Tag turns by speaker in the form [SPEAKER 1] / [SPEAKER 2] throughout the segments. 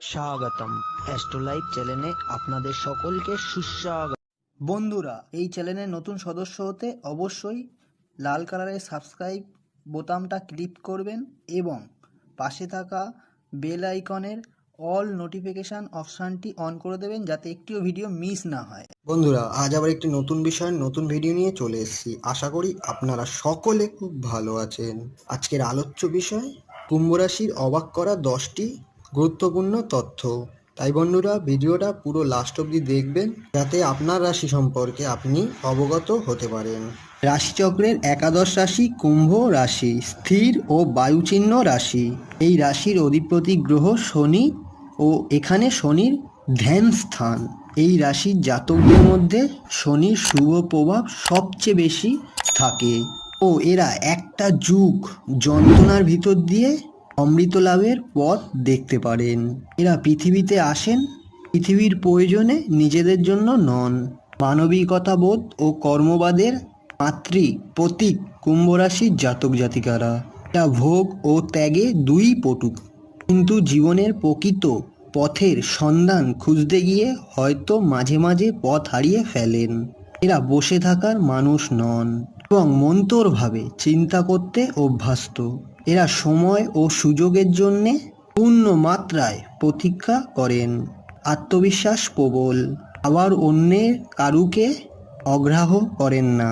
[SPEAKER 1] স্বাগতম। অ্যাস্ট্রোলাইভ চ্যানেলে আপনাদের সকলকে সুস্বাগত।
[SPEAKER 2] বন্ধুরা এই চ্যানেলের নতুন সদস্য হতে অবশ্যই লাল কালারের সাবস্ক্রাইব বোতামটা ক্লিক করবেন এবং পাশে থাকা বেল আইকনের অল নোটিফিকেশান অপশানটি অন করে দেবেন যাতে একটিও ভিডিও মিস না হয়।
[SPEAKER 3] বন্ধুরা আজ আবার একটি নতুন বিষয় নতুন ভিডিও নিয়ে চলে এসেছি। আশা করি আপনারা সকলে খুব ভালো আছেন। আজকের আলোচ্য বিষয় কুম্ভ রাশির অবাক করা দশটি গুরুত্বপূর্ণ তথ্য। তাই বন্ধুরা, ভিডিওটা পুরো লাস্ট অবধি দেখবেন, যাতে আপনার রাশি সম্পর্কে আপনি অবগত হতে পারেন।
[SPEAKER 2] রাশিচক্রের একাদশ রাশি কুম্ভ রাশি, স্থির ও বায়ুচিহ্ন রাশি। এই রাশির অধিপতি গ্রহ শনি ও এখানে শনির ধ্যান স্থান। এই রাশির জাতকদের মধ্যে শনির শুভ প্রভাব সবচেয়ে বেশি থাকে। ও এরা একটা যুগ, যন্ত্রণার ভিতর দিয়ে অমৃত লাভের পথ দেখতে পারেন। এরা পৃথিবীতে আসেন, পৃথিবীর প্রয়োজনে নিজেদের জন্য নন। মানবিকতা বোধ ও কর্মবাদের মাতৃ প্রতীক কুম্ভ রাশির জাতক জাতিকারা। এরা ভোগ ও ত্যাগে দুই পটুক কিন্তু জীবনের প্রকৃত পথের সন্ধান খুঁজতে গিয়ে হয়তো মাঝে মাঝে পথ হারিয়ে ফেলেন। এরা বসে থাকার মানুষ নন এবং মন্তরভাবে চিন্তা করতে অভ্যস্ত। এরা সময় ও সুযোগের জন্যে পূর্ণ মাত্রায় প্রতীক্ষা করেন। আত্মবিশ্বাস প্রবল। আবার অন্যের কারুকে অগ্রাহ্য করেন না।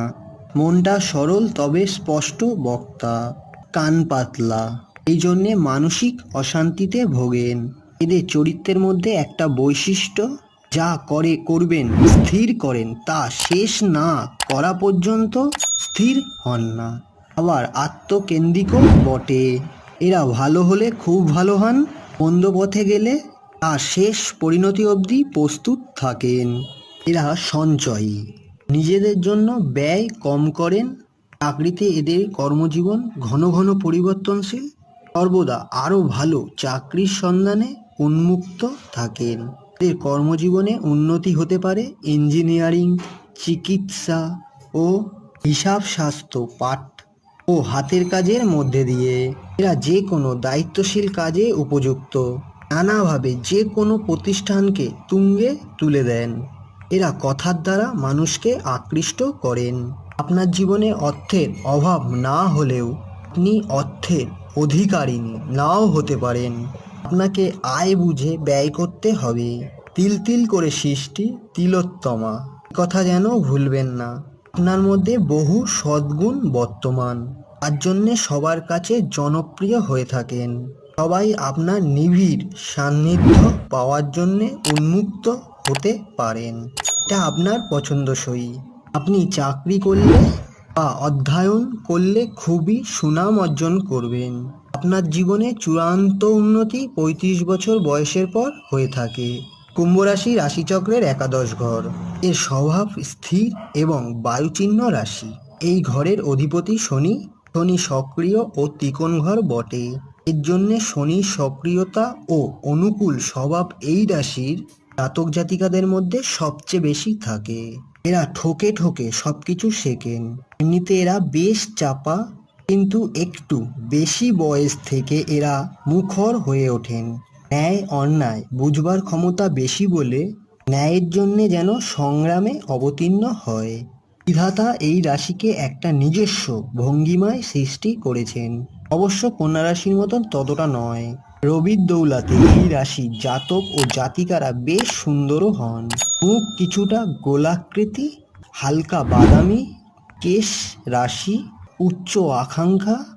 [SPEAKER 2] মনটা সরল, তবে স্পষ্ট বক্তা। কান পাতলা। এই জন্যে মানসিক অশান্তিতে ভোগেন। এদের চরিত্রের মধ্যে একটা বৈশিষ্ট্য, যা করে, করবেন, স্থির করেন, তা শেষ না করা পর্যন্ত স্থির হন না। আবার আত্মকেন্দ্রিকও বটে। এরা ভালো হলে খুব ভালো হন মন্দ পথে গেলে তা শেষ পরিণতি অবধি প্রস্তুত থাকেন। এরা সঞ্চয়ী। নিজেদের জন্য ব্যয় কম করেন, চাকরিতে এদের কর্মজীবন ঘন ঘন পরিবর্তনশীল। সর্বদা আরও ভালো চাকরির সন্ধানে উন্মুক্ত থাকেন। এদের কর্মজীবনে উন্নতি হতে পারে ইঞ্জিনিয়ারিং, চিকিৎসা ও হিসাব শাস্ত্র পাঠ ও হাতের কাজের মধ্যে দিয়ে। এরা যে কোনো দায়িত্বশীল কাজে উপযুক্ত। নানাভাবে যে কোনো প্রতিষ্ঠানকে তুঙ্গে তুলে দেন। এরা কথার দ্বারা মানুষকে আকৃষ্ট করেন। আপনার জীবনে অর্থের অভাব না হলেও আপনি অর্থের অধিকারিণী নাও হতে পারেন। আপনাকে আয় বুঝে ব্যয় করতে হবে। তিল তিল করে সৃষ্টি তিলোত্তমা। কথা যেন ভুলবেন না। আপনার মধ্যে বহু সদ্গুণ বর্তমান। তার জন্যে সবার কাছে জনপ্রিয় হয়ে থাকেন। সবাই আপনার নিবিড় সান্নিধ্য পাওয়ার জন্যে উন্মুক্ত হতে পারেন। এটা আপনার পছন্দসই। আপনি চাকরি করলে বা অধ্যয়ন করলে খুবই সুনাম অর্জন করবেন। আপনার জীবনে চূড়ান্ত উন্নতি পঁয়ত্রিশ বছর বয়সের পর হয়ে থাকে। কুম্ভ রাশি রাশিচক্রের একাদশ ঘর। এর স্বভাব স্থির এবং বায়ুচিহ্ন রাশি। এই ঘরের অধিপতি শনি। শনি সক্রিয় ও ত্রিকোণ ঘর বটে। এর জন্য শনির সক্রিয়তা ও অনুকূল স্বভাব এই রাশির জাতক জাতিকাদের মধ্যে সবচেয়ে বেশি থাকে। এরা ঠোকে ঠোকে সবকিছু শেখেন। এমনিতে এরা বেশ চাপা, কিন্তু একটু বেশি বয়স থেকে এরা মুখর হয়ে ওঠেন। ন্যায় অন্যায়, বুঝবার ক্ষমতা বেশি বলে ন্যায়ের জন্যে যেন সংগ্রামে অবতীর্ণ হয়। বিধাতা এই রাশিকে একটা নিজস্ব ভঙ্গিমায় সৃষ্টি করেছেন। অবশ্য কন্যা রাশির মতন ততটা নয়। রবির দৌলাতে এই রাশি জাতক ও জাতিকারা বেশ সুন্দরও হন। মুখ কিছুটা গোলাকৃতি, হালকা বাদামি, কেশ রাশি, উচ্চ আকাঙ্ক্ষা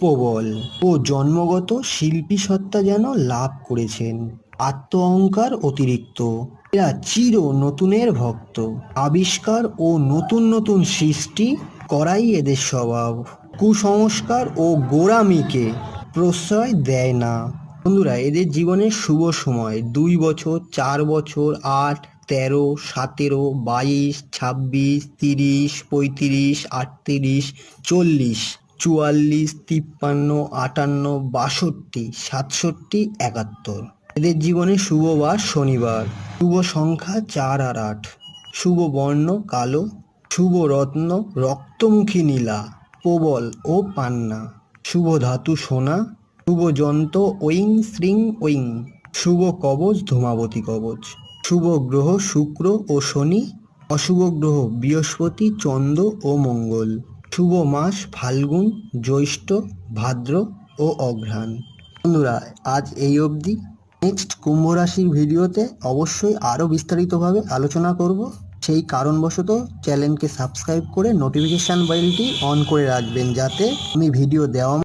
[SPEAKER 2] প্রবল ও জন্মগত শিল্পী সত্তা যেন লাভ করেছেন। আত্ম অহংকার অতিরিক্ত। এরা চির নতুনের ভক্ত। আবিষ্কার ও নতুন নতুন সৃষ্টি করাই এদের স্বভাব। কুসংস্কার ও গোড়ামিকে প্রশ্রয় দেয় না। বন্ধুরা, এদের জীবনের শুভ সময়। দুই বছর, চার বছর, আট, তেরো, সতেরো, বাইশ, ছাব্বিশ, তিরিশ, পঁয়ত্রিশ, আটত্রিশ, চল্লিশ। চুয়াল্লিশ, তিপ্পান্ন, আটান্ন, বাষট্টি, সাতষট্টি, একাত্তর। এদের জীবনে শুভ বার শনিবার। শুভ সংখ্যা চার আর আট। শুভ বর্ণ কালো। শুভ রত্ন রক্তমুখী নীলা, প্রবল ও পান্না। শুভ ধাতু সোনা। শুভ যন্ত্র ওইং শ্রিং ওইং শুভ কবচ, ধূমাবতী কবচ। শুভ গ্রহ শুক্র ও শনি। অশুভ গ্রহ বৃহস্পতি, চন্দ্র ও মঙ্গল। শুভ মাস ফাল্গুন, জ্যৈষ্ঠ, ভাদ্র ও অঘ্রাণ। বন্ধুরা, আজ এই অবধি। নেক্সট কুম্ভ রাশির ভিডিওতে অবশ্যই আরও বিস্তারিতভাবে আলোচনা করব। সেই কারণবশত চ্যানেলকে সাবস্ক্রাইব করে নোটিফিকেশান বেলটি অন করে রাখবেন যাতে আমি ভিডিও দেওয়া